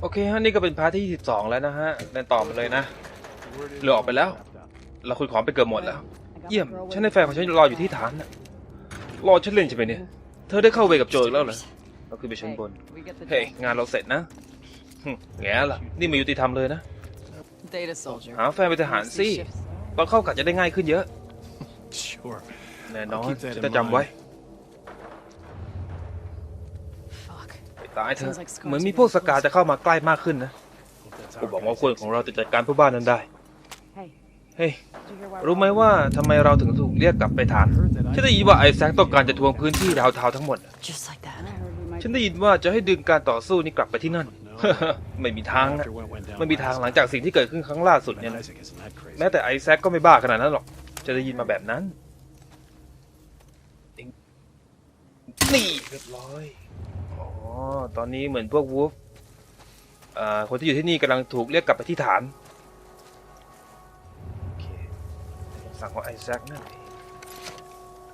โอเคฮะนี่ก็เป็นพาร์ทที่ 12 แล้วนะฮะเดินต่อมาเลยนะเหลือออกไปแล้ว เราคุยของไปเกือบหมดแล้ว เยี่ยม ฉันในแฟนของฉันรออยู่ที่ฐานน่ะรอฉันเล่นใช่ไหมเนี่ย เธอได้เข้าเวรกับโจอีกแล้วเหรอเราขึ้นไปชั้นบน เฮ้ยงานเราเสร็จนะหึแง่ล่ะ นี่ไมายุติธรรมเลยนะ Data soldier. หาแฟนเป็นทหารสิตอนเข้ากะจะได้ง่ายขึ้นเยอะ Sure. แน่นอน I'll keep that in ฉันจะจำไว้ ตายเถอะเหมือนมีพวกสกาจะเข้ามาใกล้มากขึ้นนะ Hope that's กู our บอกว่า guys. คนของเราจะจัดการผู้บ้านนั้นได้ Hey, เฮ้ย did you hear why รู้ไหมว่าทำไมเราถึงถูกเรียกกลับไปฐาน Heard that ฉัน I ได้ยินว่าไอแซคต้องการจะทวงพื้นที่ดาวเทาวน์ทั้งหมด Just like that. I heard we might ฉันได้ยินว่าจะให้ดึงการต่อสู้นี่กลับไปที่นั่น ไม่มีทางอะ after what went down ไม่มีทาง last หลังจากสิ่งที่เกิดขึ้นครั้งล่าสุด night, เนี่ยนะ Isaac isn't that crazy. แม้แต่ไอแซคก็ไม่บ้าขนาดนั้นหรอก จะได้ยินมาแบบนั้น นี่เรียบร้อยอ๋อ ตอนนี้เหมือนพวกวูฟอ่าคนที่อยู่ที่นี่กำลังถูกเรียกกลับไปที่ฐาน โอเคคำสั่งของไอแซคนั่นเอง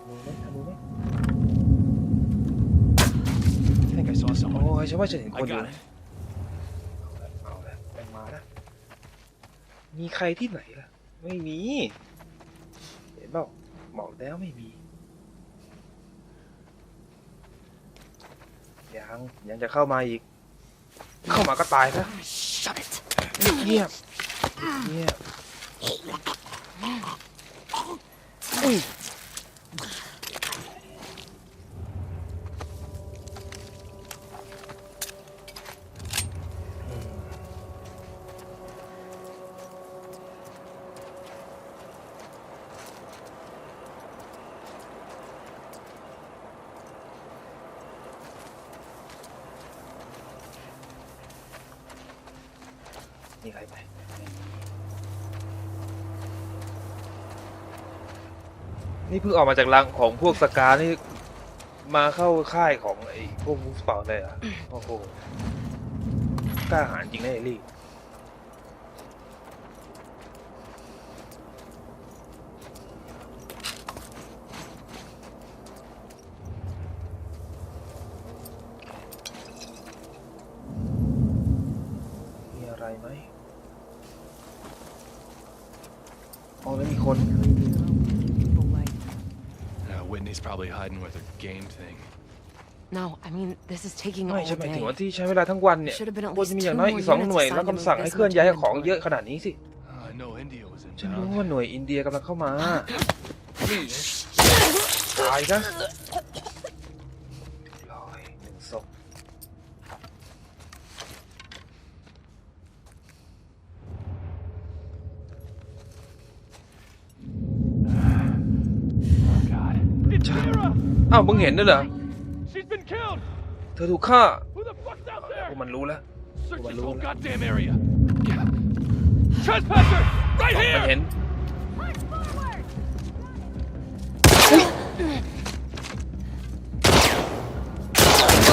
รู้ไหมรู้ไหม I think I saw โอ้ someone. ยฉันว่าฉันเห็นคน I อยู่ got นะ it. เอาละไปมาละมีใครที่ไหนล่ะ ไม่มี เห็นเปล่าบอกแล้วไม่มี ยังยังจะเข้ามาอีก เข้ามาก็ตายซะ Shut it. เงียบเงียบ เพิ่งออกมาจากรังของพวกสกานี่มาเข้าค่ายของไอ้พวกมูสเปล่าเลยเหรอะโอ้โหกล้าหาญจริงนะเอลี่ มีอะไรไหมอ๋อแล้วมีคน people like Uh, Whitney's probably hiding with her game thing. No, I mean, this is taking ไม่ all ใช่หมายถึง day. ว่าที่ใช้เวลาทั้งวันเนี่ย Should have been at ควร least จะมีอ two ย่างน้อย more อีกสอง units หน่วย assigned แล้ว to คำสั่ง move ให้ this เคลื่อนย้าย much ของเยอะ inventory. ขนาดนี้สิ Uh, I know India was in ฉันรู้ town. ว่าหน่วยอินเดียกำลังเข้ามานี่ตายซะ มึงเห็นด้วยเหรอ She's been killed. เธอถูกฆ่า Who the fuck's out พ there? วกมันรู้แล้ว Search this Balloon. whole goddamn area. Trespasser! Right มัน here! เห็น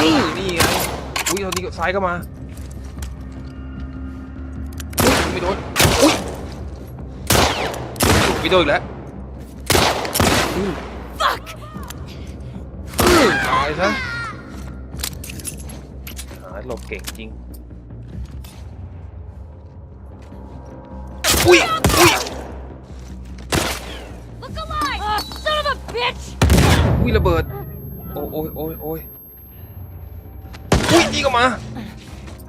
นี่นี่ไงอุ้ยตอนนี้ก็ซ้ายก็มาอุ๊ยไม่โดนอุ้ยไม่โดนอีกแล้วอืมอืมตายซะหาหลบเก่งจริง อุ้ย อุ้ย Look alive! Oh, son of a bitch! อุ้ยระเบิด โอ้ยโอ้ยโอ้ยโอ้ยอุ้ยนี่ก็มา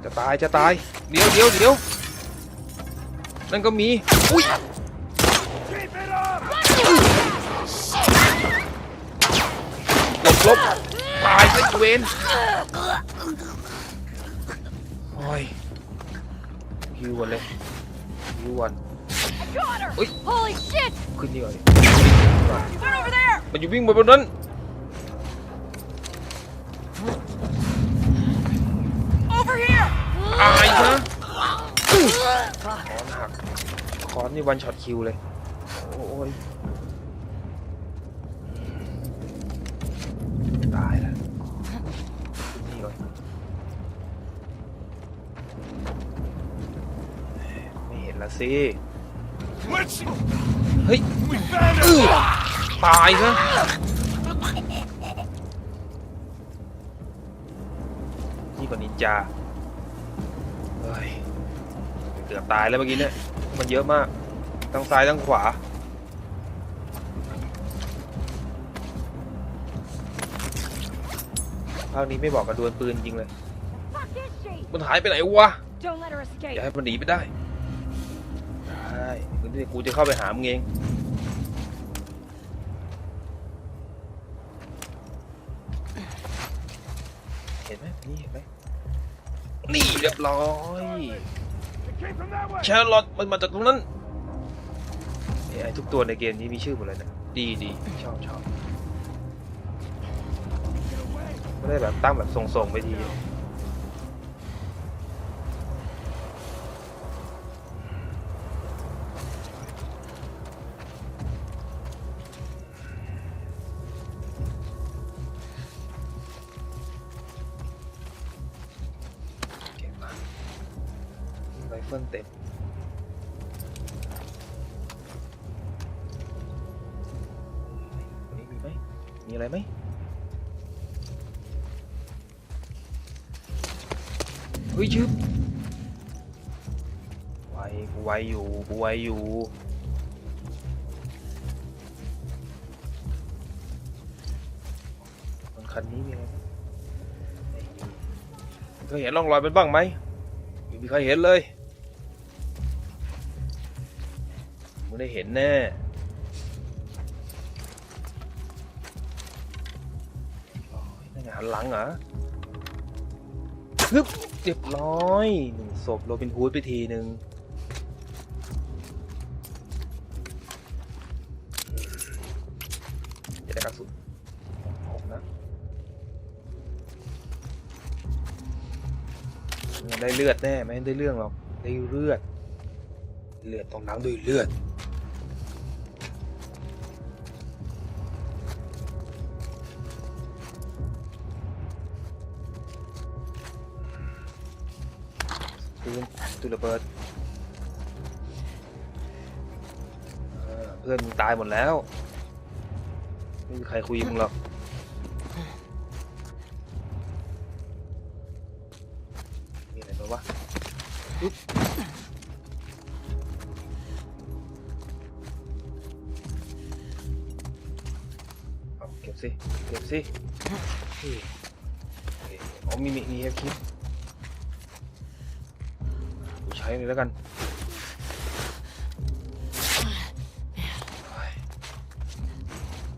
จะตายจะตาย เดี๋ยวเดี๋ยวเดี๋ยวนั่นก็มี อุ้ย Keep it up! หลบหลบตายสิ เวนโอ้ยฮิววันเลยฮิววัน Got her! Oi. Holy shit! ขึ้นนี่ก่อน Right over there! มันอยู่วิ่งไปบนนั้น Over here! ตายซะคอนหักคอนนี่วันช็อตคิวเลย โอ้ย ตายแล้วนี่ก่อนไม่เห็นละ สิ Let's เฮ้ย we found อื้อ her! ตายซะนี่ก็นินจาเฮ้ยเกือบตายแล้วเมื่อกี้เนี่ยมันเยอะมากทั้งซ้ายทั้งขวาภาคนี้ไม่บอกกับดวลปืนจริงเลย Fuck is she? มันหายไปไหนวะ Don't let her อ escape. ย่าให้มันหนีไปได้ ได้กูจะกูจะเข้าไปหามึงเอง เห็นไหมนี่เห็นไหมนี่เรียบร้อยแชร์ลอตมันมาจากตรงนั้นไอ้ทุกตัวในเกมนี้มีชื่อหมดเลยนะ ดีดีชอบชอบไม่ได้แบบตั้งแบบทรงๆไปที อยู่กูไวอยู่บนคันนี้มีอะไรเคยเห็นร่องรอยมันบ้างไหมไม่มีใครเห็นเลยมึงได้เห็นแน่นั่นไงหันหลังเหรอฮึบเรียบร้อยหนึ่งศพโรบินฮูดไปทีหนึ่ง ได้เลือดแน่ไม่ได้เรื่องหรอกได้เลือด เลือดต้องล้างด้วยเลือดปืนตุระเบิดเออเพื่อนมึงตายหมดแล้ว ไม่มีใครคุยมึงหรอก วะเอาเก็บสิ เก็บสิเฮ้ยโอเอ๋อมีมีมีแค่คลิปกูใช้เลยแล้วกัน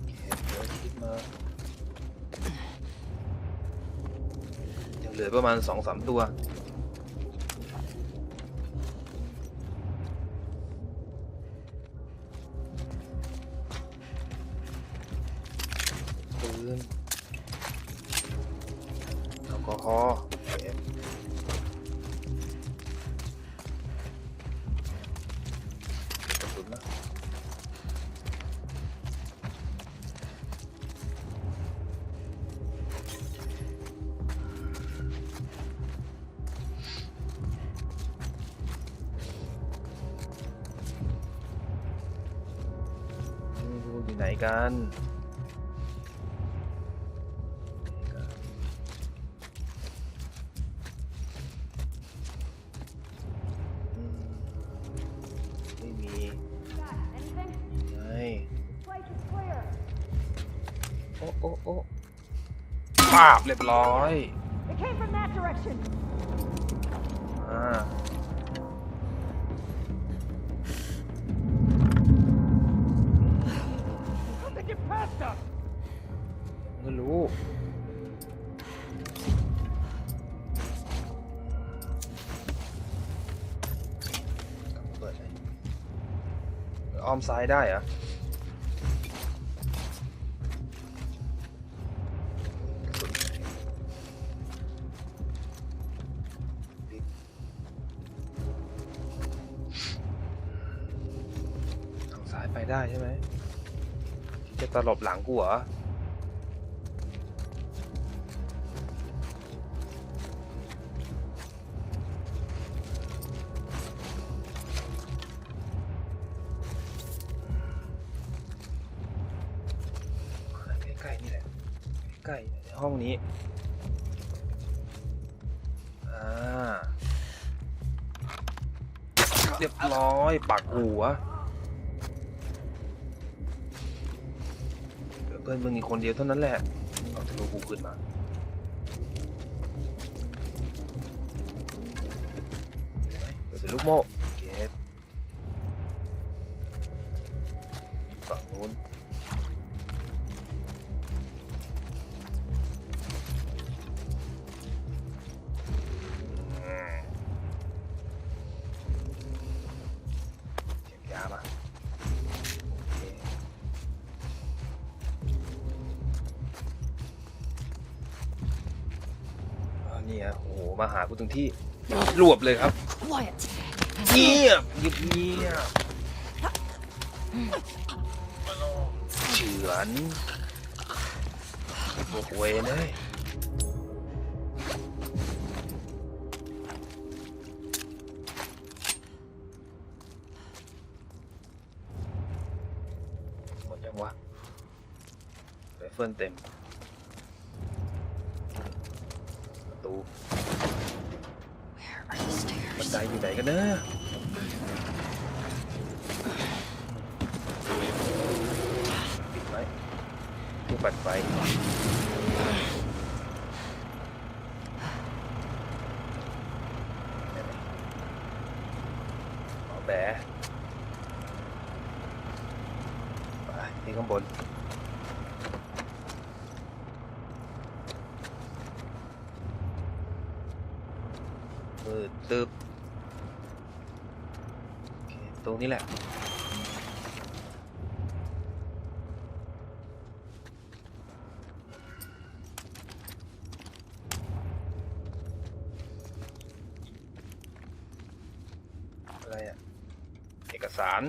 เก็บเดี๋ยวคลิปมายังเหลือประมาณสองสามตัว กันไม่มีไงโอ้โอ้โอ้ปาบเรียบร้อย อมซ้ายได้เหรอทางซ้ายไปได้ใช่ไหมจะตลบหลังกูเหรอ ใกล้นี่แหละใกล้ในห้องนี้อ่าเรียบร้อยปักหัวเพื่อนมึงอีกคนเดียวเท่านั้นแหละเอาธนูกูขึ้นมาเดี๋ยวลูกโม่เก็บฝั่งนู้น มาหากูถึงที่รวบเลยครับเงียบเงียบเงียบเฉือนพวกเวเลยหมดยังวะไปเฟิลเต็ม กันเนอะปิดไว้เพื่อปัดไฟเอาแบะไปที่ข้างบนมืดตึบ ตรงนี้แหละ อะไรอะ เอกสาร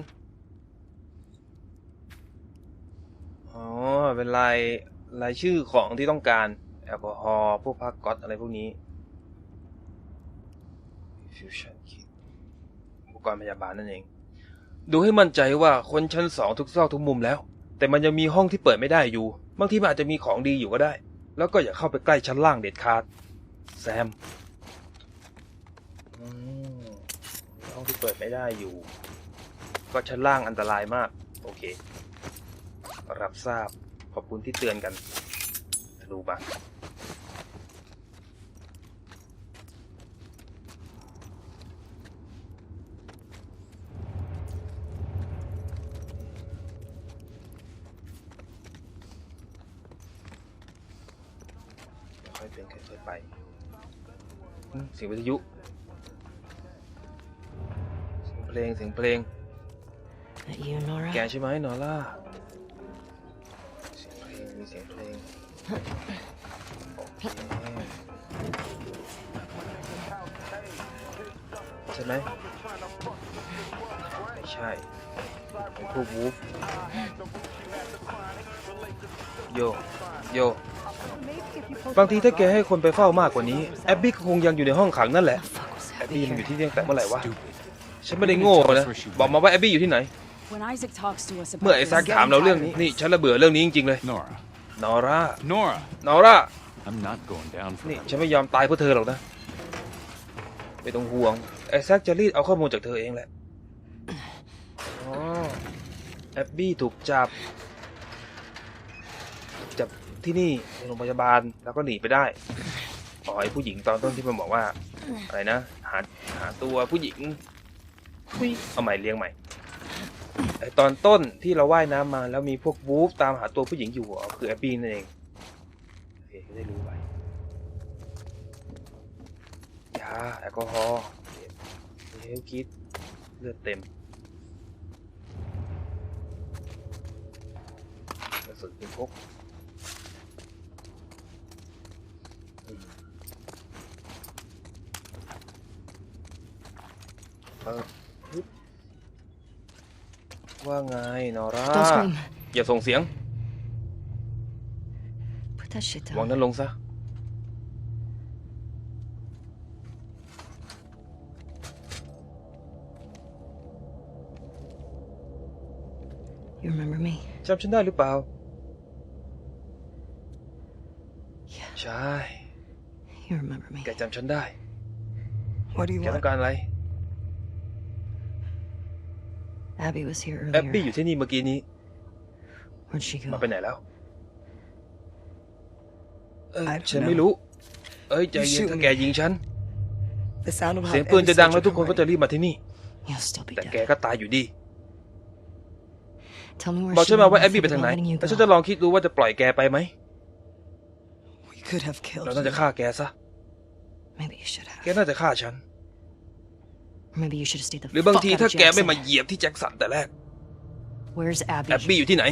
อ๋อ เป็นลายรายชื่อของที่ต้องการ แอลกอฮอล์พวกพักก๊อตอะไรพวกนี้ Fusion Kit อุปกรณ์พยาบาลนั่นเอง ดูให้มั่นใจว่าคนชั้นสองทุกซอกทุกมุมแล้ว แต่มันยังมีห้องที่เปิดไม่ได้อยู่ บางทีมันอาจจะมีของดีอยู่ก็ได้ แล้วก็อย่าเข้าไปใกล้ชั้นล่างเด็ดขาด แซมห้องที่เปิดไม่ได้อยู่ ก็ชั้นล่างอันตรายมาก โอเค รับทราบขอบคุณที่เตือนกันดูบ้างอยๆเป็นค่อยๆไปอืมเสียงวิทยุเสียงเพลงเสียงเพลง That you, Nora? แกใช่ไหมนอร่าเสียงเพลงมีเสียงเพลงโอเคใช่ไหมไม่ ใช่เป็นพวกวูฟโยโยบางทีถ้าแกให้คนไปเฝ้ามากกว่านี้แอบบี้ก็คงยังอยู่ในห้องขังนั่นแหละ The fuck was แอบ that บี้มันอยู่ here? ที่นี่ตั้งแต่เมื่อไหร่วะ Stupid. ฉันไม่ได้โง่นะบอกมาว่าแอบบี้อยู่ที่ไหน When Isaac talks to us about เมื่อไอ้ซักถามเราเรื่องนี้นี่ฉันระเบื่อเรื่องนี้จริงๆเลย Nora. นอร่า Nora! นอร่า I'm not going down for นี่ that. ฉันไม่ยอมตายเพื่อเธอหรอกนะไม่ต้องห่วงไอ้แซกจะรีดเอาข้อมูลจากเธอเองแหละ อ๋อแอบบี้ถูกจับ จับที่นี่ในโรงพยาบาลแล้วก็หนีไปได้อ๋อไอผู้หญิงตอนต้นที่มันบอกว่า อะไรนะ หาหาตัวผู้หญิงทุยเอาใหม่เรียงใหม่ไอตอนต้นที่เราว่ายน้ำมา แล้วมีพวกวูฟตามหาตัวผู้หญิงอยู่อ๋อคือแอบบี้นั่นเองโอเคก็ได้รู้ไปยาแอลกอฮอล์เฮลคิดเลือดเต็ม กระสุนเป็นพกอืมเออฮึบว่าไงนอร่า Don't scream. อย่าส่งเสียง Put that shit วาง down. นั้นลงซะ You remember me? จำฉันได้หรือเปล่า Yeah, ใช่ you remember me. แกจำฉันได้ What do you แกต้องการอะไร Abby was here แอบบี้อ earlier. ยู่ที่นี่เมื่อกี้นี้ Where'd she มา go? ไปไหนแล้ว เออ I don't ฉัน know. ไม่รู้ เอ้ยใจ You เย็น shoot ถ้า me. แกยิงฉัน The sound will เสียง have ปืน every จะดังแล้ว soldier ทุกคน come ก็จะ running. รีบมาที่นี่ You'll still be แต่ dead. แกก็ตายอยู่ดี Tell me where บอก she ฉันมา went ว่า and แอ I'll บบี้ think ไปทางไหน about letting you แต่ฉันจะ go. ลองคิดดูว่าจะปล่อยแกไปไหม We could have killed เราน่าจะ you. ฆ่าแกซะ Maybe you should แก have. น่าจะฆ่าฉัน Or maybe you should have stayed the หรือบาง fuck ที out ถ้า of แกไม่ Jackson. มาเหยียบที่แจ็คสันแต่แรก Where's Abby? แอบบี้อยู่ที่ไหน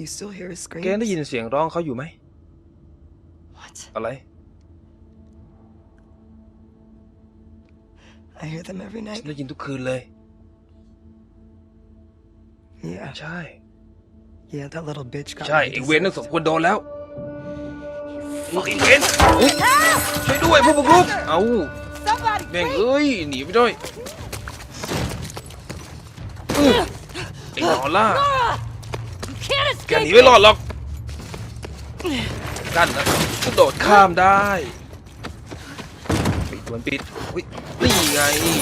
You still hear his แกได้ยิน screams? เสียงร้องเขาอยู่ไหม What? อะไร I hear them every ฉั night. นได้ยินทุกคืนเลย Yeah, ใช่ yeah, that little bitch got ใช่ what he ไอ้เวนนั่นสม deserved. ควรโดนแล้วไอ้เวนอุ๊ยช่วยด้วยผู้บุกรุกเอา Somebody, แม่งเอ้ย หนีไปด้วยอื้อไอ้นอล่า You can't แก escape! หนีไม่รอดหรอกกันนะกระโดดข้ามได้ปิดมันปิดอุ๊ยนี่ไงนี่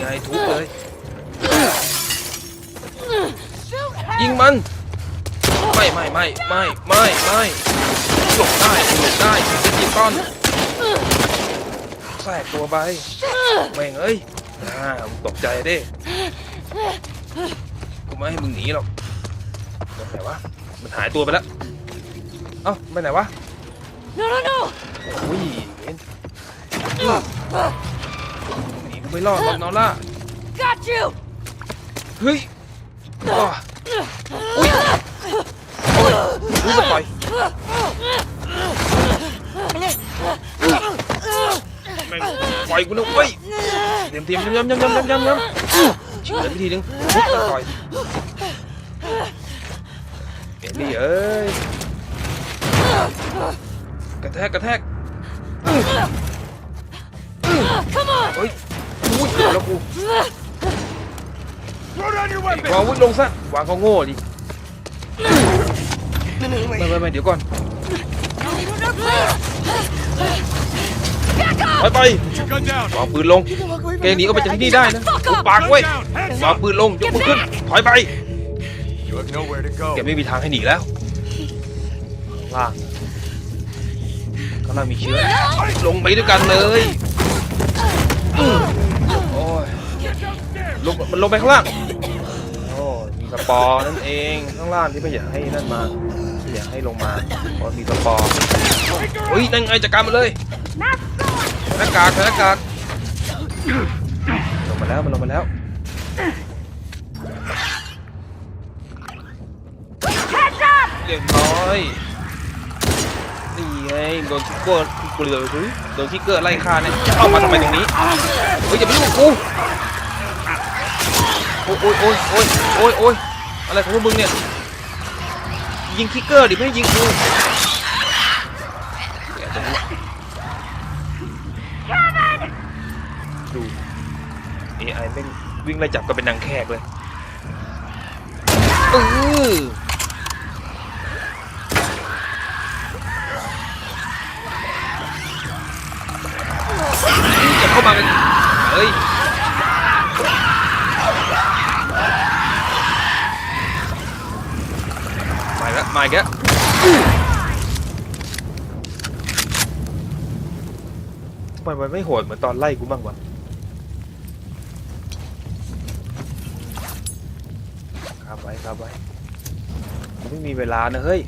ไงทุบเลยยิงมัน ไม่ไม่ไม่ไม่ไม่ไม่หลบได้หลบได้จะจีบก้อนแทรกตัวไปแม่งเอ้ยอ่ามึงตกใจเด้กูไม่ให้มึงหนีหรอกไปไหนวะมันหายตัวไปแล้วเอ้าไปไหนวะ No, no, no! โอ้ยเว้นหนีกูไม่รอดหรอกนอล่า Got you! เฮ้ยอ้ออุ้ย โอ้ยรู้จะปล่อยแม่งปล่อยกูนะเว้ยเตรียมเตรียมย้ำย้ำย้ำย้ำย้ำย้ ไม่ไม่ไม่เดี๋ยวก่อนไปไป Gun down. วางปืนลงแกหนีออกไปจากที่นี่ได้นะกูปากไว้วางปืนลงยกมือขึ้นถอยไป You have nowhere to go. แกไม่มีทางให้หนีแล้วข้างล่างข้างล่างมีเชื้อลงไปด้วยกันเลยอืมโอ้ยลงมันลงไปข้างล่างโอ้ยมีสปอร์นั่นเองข้างล่างที่ไม่อยากให้นั่นมา ไม่อยากให้ลงมาเพราะมีสปอร์เฮ้ยนั่งไงจัดการมันเลยหน้ากากหน้ากากลงมาแล้วมันลงมาแล้วเรียบร้อยนี่ไงโดนคิกเกอร์เกลือหรือโดนคิกเกอร์ไล่ฆ่าเนี่ยเข้ามาทำไมตรงนี้เฮ้ยอย่าไปยุ่งกับกูโอ้ยโอ้ยโอ้ยโอ้ยโอ้ยโอ้ยอะไรของพวกมึงเนี่ย ยิงคิกเกอร์ดิไม่ให้ยิงกูดู AI แม่งวิ่งไล่จับกันเป็นนางแขกเลย มาอีกแล้วมาอีกแล้วทำไมมันไม่โหดเหมือนตอนไล่กูบ้างวะครับไว้ครับไว้กูไม่มีเวลานะเฮ้ย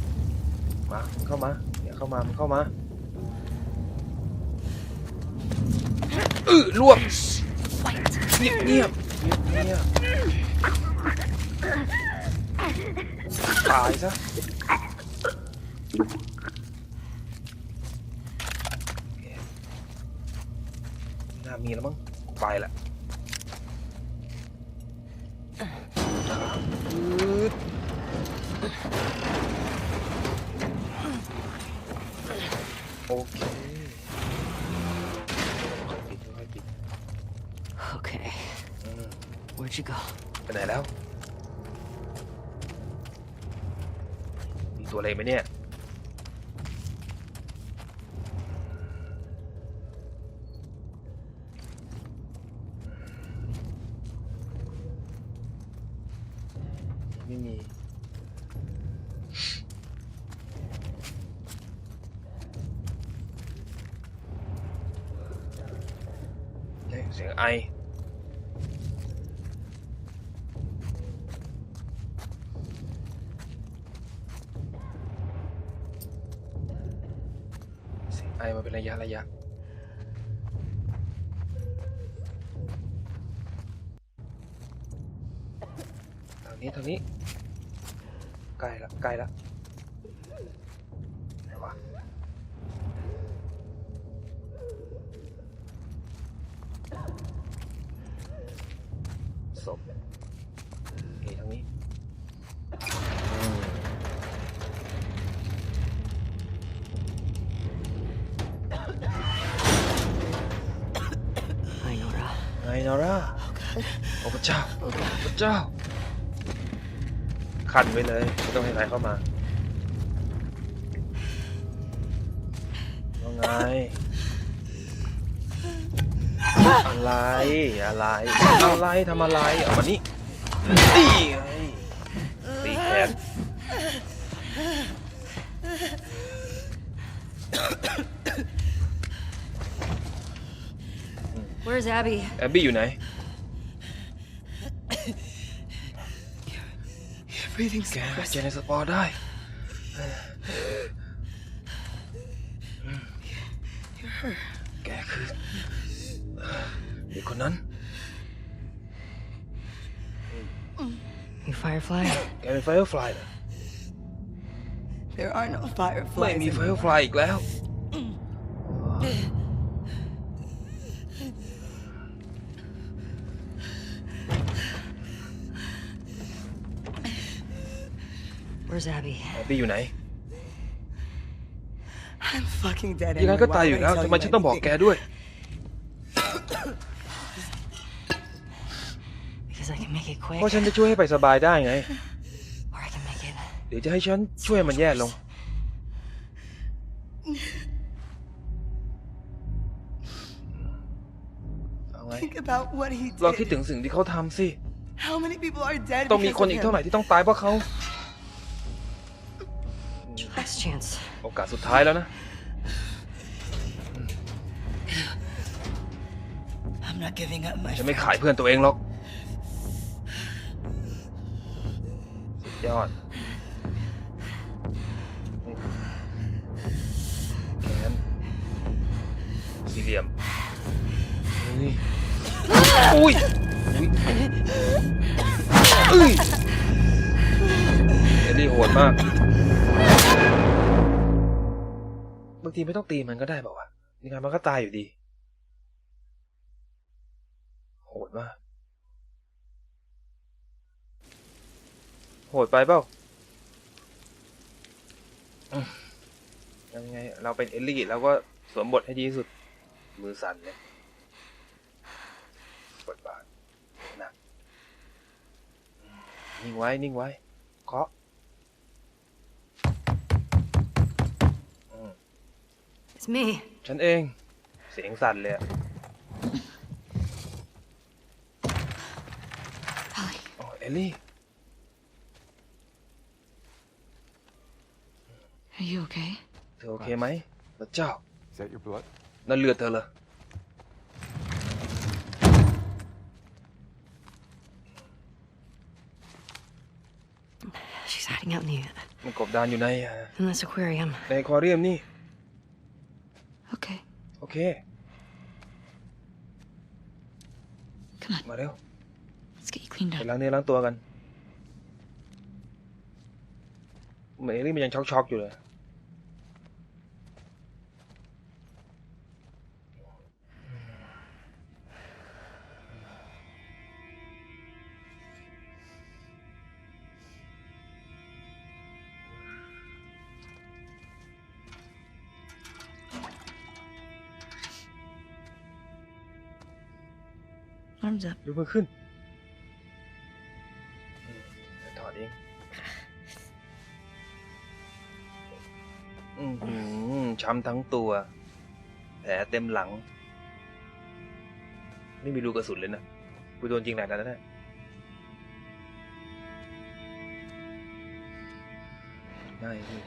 มามึงเข้ามาอย่าเข้ามามึงเข้ามาอือรวบเงียบเงียบเงียบตายซะ มีแล้วมั้งไปละอืดโอเคค่อยๆปิดค่อยๆปิด Okay. อืม Where'd you go? ไปไหนแล้วมีตัวอะไรไหมเนี่ย ไม่มี เฮ้ยเสียงไอ เสียงไอมาเป็นระยะระยะ ทางนี้ทางนี้ ใกล้ละใกล้ละไหนวะศพนี่ทางนี้อืม Hi, Nora. ไง นอร่าโอ้พระเจ้าพระเจ้าขันไว้เลยไม่ต้องให้ใครเข้ามาว่าไงอะไรอะไรอะไรทำอะไรเอามานี่ Where's Abby? แอบบี้อยู่ไหน Breathing แก suppressed. เจอในสปอร์ได้ แกคือเด็กคนนั้น You Firefly? แกเป็นไฟเออร์ฟลายเหรอ There are no ไม่ fireflies. มีไฟเออ anymore. ร์ฟลายอีกแล้ว Where's Abby? แอบบี้อยู่ไหน I'm fucking dead ยังไง anyway. ก็ Why ตายอ would ยู่ I แล้ว tell ทำไม you ฉันต้องบอก anything? แกด้วย Because I can make it quick. เพราะฉันจะช่วยให้ไปสบายได้ไง Or I can make it. หรือจะให้ฉันช่วยมันแย่ลง เอาไง Think about what he ลองคิด did. ถึงสิ่งที่เขาทำสิ How many people are dead ต้องมี because คน of อีก him? เท่าไหร่ที่ต้องตายเพราะเขา Last chance. โอกาสสุดท้ายแล้วนะ I'm not giving up my ฉันไม่ friend. ขายเพื่อนตัวเองหรอก สุดยอด แขนสี่เหลี่ยมนี่อุ้ยอุ้ยอุ้ยเอ็ดดี้โหดมาก บางทีไม่ต้องตีมันก็ได้เปล่ายังไงมันก็ตายอยู่ดี โหดมาก โหดไปเปล่ายังไง เราเป็นเอลลี่เราก็สวมบทให้ดีที่สุด มือสั่นเลยบทบาทหนะนิ่งไว้ นิ่งไว้ เคาะ It's me. ฉันเอง เสียงสั่นเลยอะ Holly. อ๋อเอลลี่ Are you okay? เธอโอเคไหมพระเจ้า Is that your blood? นั่นเลือดเธอเหรอ She's hiding out in the มันกบดานอยู่ในอะ in this aquarium. ในอควาเรียมนี่ Okay. โอ เค Come on. มาเร็ว Let's get you cleaned ไป up. ล้างเนื้อล้างตัวกันเหมือนเอลลี่มันยังช็อกๆอยู่เลย Arms up. ยกมือขึ้นถอดเองอือหือช้ำทั้งตัว แผลเต็มหลัง ไม่มีรูกระสุนเลยนะกูโดนจริงหนักนั้นนะหน้าพี่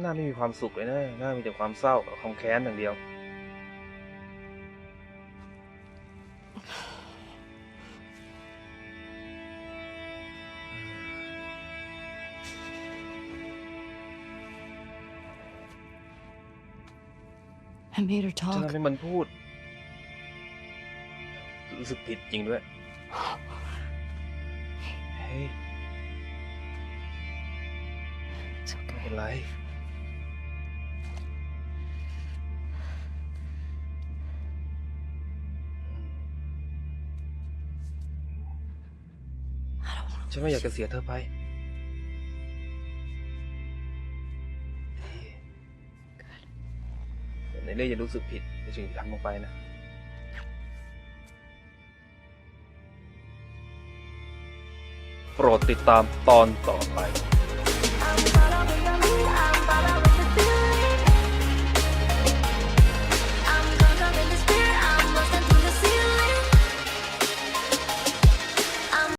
หน้าไม่มีความสุขเลยนะหน้ามีแต่ความเศร้ากับความแค้นอย่างเดียว I made her จะ talk. ทำให้มันพูด รู้สึกผิดจริงด้วย เฮ้ย It's ไม่ okay. เป็นไร ฉันไม่อยากจะเสียเธอไปแต่ในเรื่องอย่ารู้สึกผิดในสิ่งที่ทำลงไปนะ โปรดติดตามตอนต่อไป